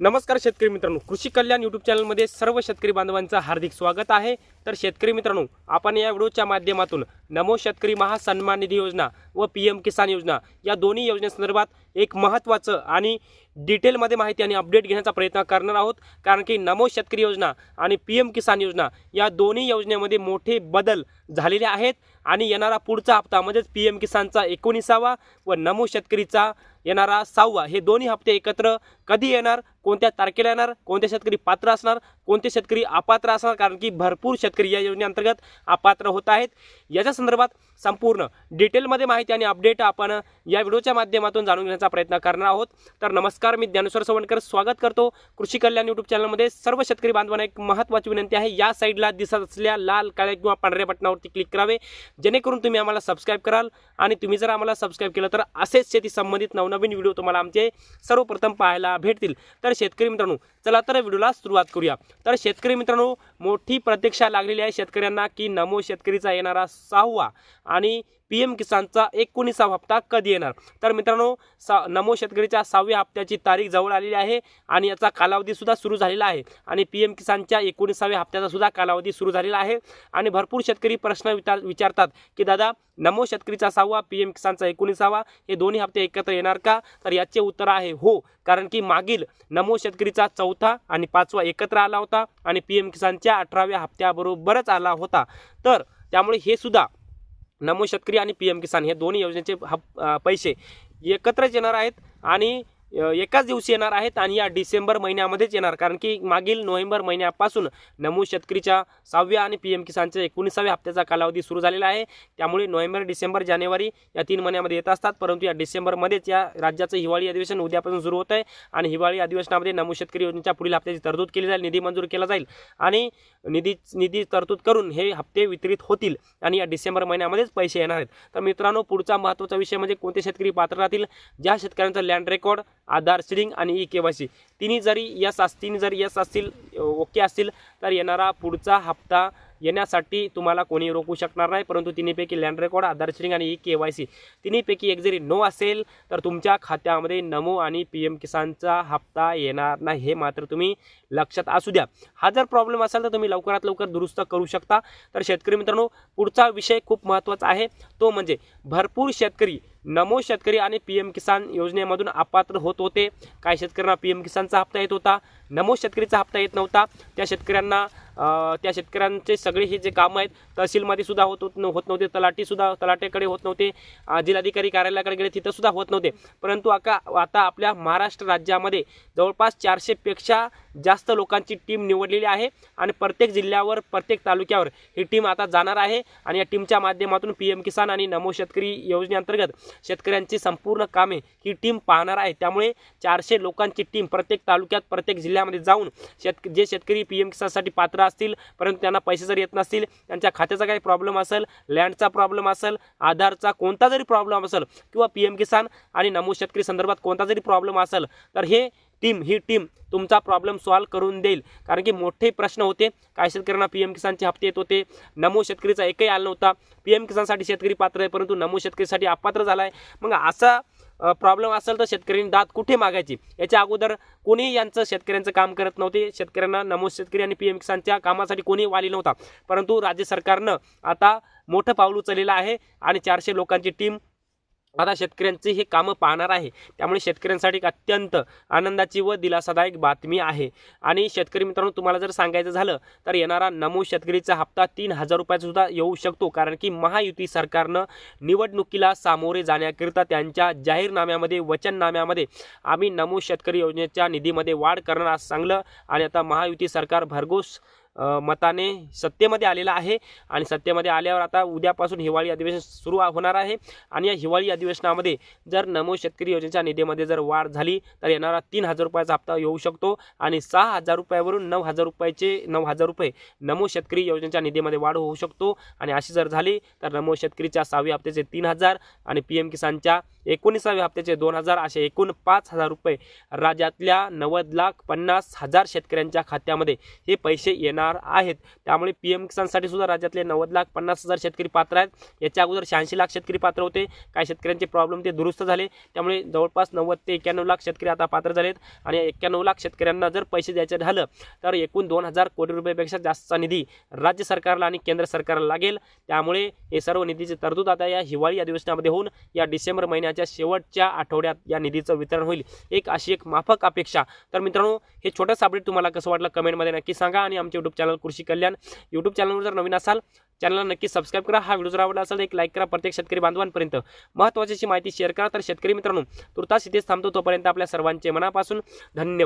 नमस्कार शेतकरी मित्रांनो. कृषी कल्याण यूट्यूब चॅनलमध्ये सर्व शेतकरी बांधवांचं हार्दिक स्वागत आहे. तर शेतकरी मित्रांनो आपण या व्हिडिओच्या माध्यमातून नमो शेतकरी महासन्मान निधी योजना व पी एम किसान योजना या दोन्ही योजनेसंदर्भात एक महत्त्वाचं आणि डिटेलमध्ये माहिती आणि अपडेट घेण्याचा प्रयत्न करणार आहोत. कारण की नमो शेतकरी योजना आणि पी एम किसान योजना या दोन्ही योजनेमध्ये मोठे बदल झालेले आहेत. आणि येणारा पुढचा हप्ता म्हणजेच पी एम किसानचा एकोणीसावा व नमो शेतकरीचा येणारा सहावा हे दोन्ही हप्ते एकत्र कधी येणार कोणत्या तारखेला येणार कोणते शेतकरी पात्र असणार कोणते शेतकरी अपात्र असणार कारण की भरपूर शेतकरी या योजनेअंतर्गत अपात्र होत आहेत. याच्या संदर्भात संपूर्ण डिटेलमध्ये माहिती आणि अपडेट आपण या व्हिडिओच्या माध्यमातून जाणून घेण्याचा प्रयत्न करणार आहोत. तर नमस्कार मी ज्ञानेश्वर सवणकर स्वागत करतो. कृषी कल्याण यूट्यूब चॅनलमध्ये सर्व शेतकरी बांधवांना एक महत्त्वाची विनंती आहे. या साईडला दिसत असलेल्या लाल काळ्या किंवा पांढऱ्या बटनावरती क्लिक करावे. जेणेकरून तुम्ही आम्हाला सबस्क्राईब कराल आणि तुम्ही जर आम्हाला सबस्क्राईब केलं तर असेच शेती संबंधित नवनवीन नवीन व्हिडिओ तुम्हाला आमचे सर्वप्रथम पाहायला भेटतील. तर शेतकरी मित्रांनो चला तर व्हिडिओला सुरुवात करूया. तर शेतकरी मित्रांनो मोठी प्रतीक्षा लागलेली आहे शेतकऱ्यांना की नमो शेतकरीचा येणारा सहावा आणि पी एम किसानचा एकोणीसावा हप्ता कधी येणार? तर मित्रांनो सा नमो शेतकरीच्या सहाव्या हप्त्याची तारीख जवळ आलेली आहे आणि याचा कालावधीसुद्धा सुरू झालेला आहे. आणि पी एम किसानच्या एकोणीसाव्या हप्त्याचा सुद्धा कालावधी सुरू झालेला आहे. आणि भरपूर शेतकरी प्रश्न विचार विचारतात की दादा नमो शेतकरीचा सहावा पी एम किसानचा एकोणीसावा हे दोन्ही हप्ते एकत्र येणार का? तर याचे उत्तर आहे हो कारण की मागील नमो शेतकरीचा चौथा आणि पाचवा एकत्र आला होता आणि पी एम किसानच्या अठराव्या हप्त्याबरोबरच आला होता. तर त्यामुळे हे सुद्धा नमो शेतकरी आणि पी एम किसान हे दोन्ही योजनेचे हप पैसे एकत्रच येणार आहेत आणि एकाच दिवशी येणार आहेत आणि या डिसेंबर महिन्यामध्येच येणार. कारण की मागील नोव्हेंबर महिन्यापासून नमो शेतकरीच्या सहाव्या आणि पी एम किसानच्या एकोणीसाव्या हप्त्याचा कालावधी सुरू झालेला आहे. त्यामुळे नोव्हेंबर डिसेंबर जानेवारी या तीन महिन्यामध्ये येत असतात. परंतु या डिसेंबरमध्येच या राज्याचं हिवाळी अधिवेशन उद्यापासून सुरू होत आहे आणि हिवाळी अधिवेशनामध्ये नमो शेतकरी योजनेच्या पुढील हप्त्याची तरतूद केली जाईल निधी मंजूर केला जाईल आणि निधी निधी तरतूद करून हे हप्ते वितरित होतील आणि या डिसेंबर महिन्यामध्येच पैसे येणार आहेत. तर मित्रांनो पुढचा महत्त्वाचा विषय म्हणजे कोणते शेतकरी पात्र राहतील? ज्या शेतकऱ्यांचा लँड रेकॉर्ड आधार सिडिंग आणि ई के वाय सी. तिन्ही जरी यस अस तिन्ही जरी यस असतील ओके असतील तर येणारा पुढचा हप्ता येण्यासाठी तुम्हाला कोणी रोखू शकणार नाही. परंतु तिन्हीपैकी लँड रेकॉर्ड आधार सिडिंग आणि ई के वाय सी. तिन्हीपैकी एक जरी नो असेल तर तुमच्या खात्यामध्ये नमो आणि पी एम किसानचा हप्ता येणार नाही. हे मात्र तुम्ही लक्षात असू द्या. हा जर प्रॉब्लेम असेल तर तुम्ही लवकरात लवकर दुरुस्त करू शकता. तर शेतकरी मित्रांनो पुढचा विषय खूप महत्त्वाचा आहे. तो म्हणजे भरपूर शेतकरी नमो शेतकरी आणि पी एम किसान योजनेमधून अपात्र होत होते. काही शेतकऱ्यांना पी एम किसानचा हप्ता येत होता. नमो शेतकरीचा हप्ता येत नव्हता. त्या शेतकऱ्यांना त्या शेतकऱ्यांचे सगळे हे जे कामं आहेत तहसीलमध्ये सुद्धा होत होत होत नव्हते. तलाटीसुद्धा तलाट्याकडे होत नव्हते. जिल्हाधिकारी कार्यालयाकडे गेले तिथंसुद्धा होत नव्हते. परंतु आका आता आपल्या महाराष्ट्र राज्यामध्ये जवळपास चारशेपेक्षा जास्त लोकांची टीम निवडलेली आहे आणि प्रत्येक जिल्ह्यावर प्रत्येक तालुक्यावर ही टीम आता जाणार आहे. आणि या टीमच्या माध्यमातून पी एम किसान आणि नमो शेतकरी योजनेअंतर्गत शेतकऱ्यांची संपूर्ण कामे ही टीम पाहणार आहे. त्यामुळे चारशे लोकांची टीम प्रत्येक तालुक्यात प्रत्येक जिल्ह्यामध्ये जाऊन शेत जे शेतकरी पी एम किसानसाठी पात्र असतील परंतु त्यांना पैसे जर येत नसतील त्यांच्या खात्याचा काही प्रॉब्लेम असेल लँडचा प्रॉब्लेम असेल आधारचा कोणता जरी प्रॉब्लेम असेल किंवा पी एम किसान आणि नमो शेतकरी संदर्भात कोणता जरी प्रॉब्लेम असेल तर हे टीम ही टीम तुमचा प्रॉब्लेम सॉल्व्ह करून देईल. कारण की मोठे प्रश्न होते. काही शेतकऱ्यांना पी एम किसानचे हप्ते येत होते. नमो शेतकरीचा एकही आला नव्हता. पी एम किसानसाठी शेतकरी पात्र आहे परंतु नमो शेतकरीसाठी अपात्र झाला आहे मग असा प्रॉब्लेम असेल तर शेतकऱ्यांनी दात कुठे मागायची? याच्या अगोदर कोणीही यांचं शेतकऱ्यांचं काम करत नव्हते. शेतकऱ्यांना नमो शेतकरी आणि पी एम किसानच्या कामासाठी कोणी वाली नव्हता. परंतु राज्य सरकारनं आता मोठं पाऊल उचललेलं आहे आणि चारशे लोकांची टीम आता शेतकऱ्यांची हे कामं पाहणार आहे. त्यामुळे शेतकऱ्यांसाठी एक अत्यंत आनंदाची व दिलासादायक बातमी आहे. आणि शेतकरी मित्रांनो तुम्हाला जर सांगायचं झालं तर येणारा नमो शेतकरीचा हप्ता तीन हजार रुपयाचासुद्धा येऊ शकतो. कारण की महायुती सरकारनं निवडणुकीला सामोरे जाण्याकरिता त्यांच्या जाहीरनाम्यामध्ये वचननाम्यामध्ये आम्ही नमो शेतकरी योजनेच्या निधीमध्ये वाढ करणार असं सांगलं. आणि आता महायुती सरकार भरघोस मताने सत्तेमध्ये आलेला आहे आणि सत्तेमध्ये आल्यावर आता उद्यापासून हिवाळी अधिवेशन सुरू होणार आहे. आणि या हिवाळी अधिवेशनामध्ये जर नमो शेतकरी योजनेच्या निधीमध्ये जर वाढ झाली तर येणारा तीन हजार रुपयाचा हप्ता येऊ शकतो आणि सहा हजार रुपयावरून नऊ हजार रुपयाचे नऊ हजार रुपये नमो शेतकरी योजनेच्या निधीमध्ये वाढ होऊ शकतो. आणि अशी जर झाली तर नमो शेतकरीच्या सहाव्या हप्त्याचे तीन हजार आणि पी एम किसानच्या एकोणीसाव्या हप्त्याचे दोन हजार असे एकूण पाच हजार रुपये राज्यातल्या नव्वद लाख पन्नास हजार शेतकऱ्यांच्या खात्यामध्ये हे पैसे येणार आहेत. त्यामुळे पी एम किसानसाठी सुद्धा राज्यातले नव्वद लाख पन्नास हजार शेतकरी पात्र आहेत. याच्या अगोदर शहाऐंशी लाख शेतकरी पात्र होते. काही शेतकऱ्यांचे प्रॉब्लेम ते दुरुस्त झाले. त्यामुळे जवळपास नव्वद ते एक्क्याण्णव लाख शेतकरी आता पात्र झालेत. आणि एक्क्याण्णव लाख शेतकऱ्यांना जर पैसे द्यायचे झालं तर एकूण दोन हजार कोटी रुपयापेक्षा जास्तचा निधी राज्य सरकारला आणि केंद्र सरकारला लागेल. त्यामुळे हे सर्व निधीची तरतूद आता या हिवाळी अधिवेशनामध्ये होऊन या डिसेंबर महिन्याच्या शेवटच्या आठवड्यात या निधीचं वितरण होईल. एक अशी एक माफक अपेक्षा. तर मित्रांनो हे छोटंसं अपडेट तुम्हाला कसं वाटलं कमेंटमध्ये नक्की सांगा आणि आमचे युट्यूब चॅनल कृषी कल्याण यूट्यूब चॅनलवर जर नवीन असाल चॅनलला नक्की सबस्क्राईब करा. हा व्हिडिओ जर आवडला असेल तर एक लाईक करा. प्रत्येक शेतकरी बांधवांपर्यंत महत्त्वाची माहिती शेअर करा. तर शेतकरी मित्रांनो तुर्तास इथेच थांबतो. तोपर्यंत आपल्या सर्वांचे मनापासून धन्यवाद.